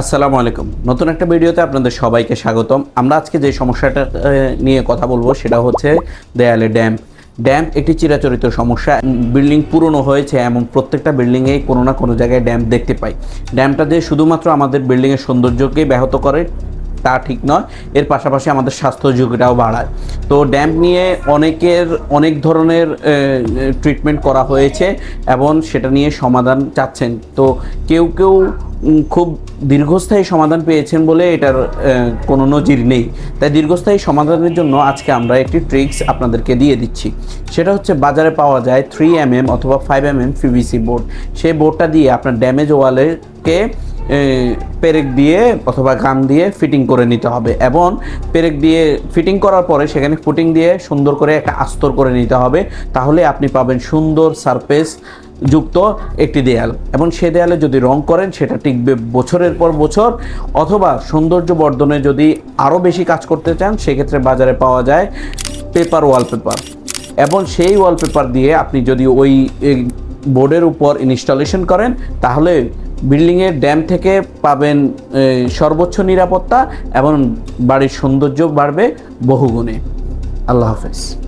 আসসালামু আলাইকুম। নতুন একটা ভিডিওতে আপনাদের সবাইকে স্বাগতম। আমরা আজকে যে সমস্যাটা নিয়ে কথা বলব সেটা হচ্ছে দেয়ালে ড্যাম্প। ড্যাম্প একটি চিরাচরিত সমস্যা। বিল্ডিং পুরনো হয়েছে এমন প্রত্যেকটা বিল্ডিংয়ে কোনো না কোনো জায়গায় ড্যাম্প দেখতে পাই। ড্যাম্পটা যে শুধুমাত্র আমাদের বিল্ডিংয়ের সৌন্দর্যকে ব্যাহত করে, তা ঠিক নয়, এর পাশাপাশি আমাদের স্বাস্থ্য ঝুঁকিটাও বাড়ায়। তো ড্যাম্প নিয়ে অনেকের, অনেক ধরনের ট্রিটমেন্ট করা হয়েছে এবং সেটা নিয়ে সমাধান চাচ্ছেন। তো কেউ কেউ খুব দীর্ঘস্থায়ী সমাধান পেয়েছেন বলে এটার কোনো নজির নেই। তাই দীর্ঘস্থায়ী সমাধানের জন্য আজকে আমরা একটি ট্রিক্স আপনাদেরকে দিয়ে দিচ্ছি। সেটা হচ্ছে বাজারে পাওয়া যায় থ্রি এম এম অথবা five M M PVC board সেই বোর্ডটা দিয়ে আপনার ড্যামেজ ওয়ালেকে পেরেক দিয়ে অথবা গাম দিয়ে ফিটিং করে নিতে হবে এবং পেরেক দিয়ে ফিটিং করার পরে সেখানে ফুটিং দিয়ে সুন্দর করে একটা আস্তর করে নিতে হবে। তাহলে আপনি পাবেন সুন্দর সারফেস যুক্ত একটি দেয়াল। এবং সে দেয়ালে যদি রং করেন, সেটা টিকবে বছরের পর বছর, অথবা সৌন্দর্য বর্ধনে যদি আরও বেশি কাজ করতে চান, সেক্ষেত্রে বাজারে পাওয়া যায় পেপার ওয়ালপেপার। এবং সেই ওয়ালপেপার দিয়ে আপনি যদি ওই বোর্ডের উপর ইনস্টলেশন করেন, তাহলে বিল্ডিংয়ের ড্যাম থেকে পাবেন সর্বোচ্চ নিরাপত্তা এবং বাড়ির সৌন্দর্য বাড়বে বহুগুণে। আল্লাহ হাফেজ।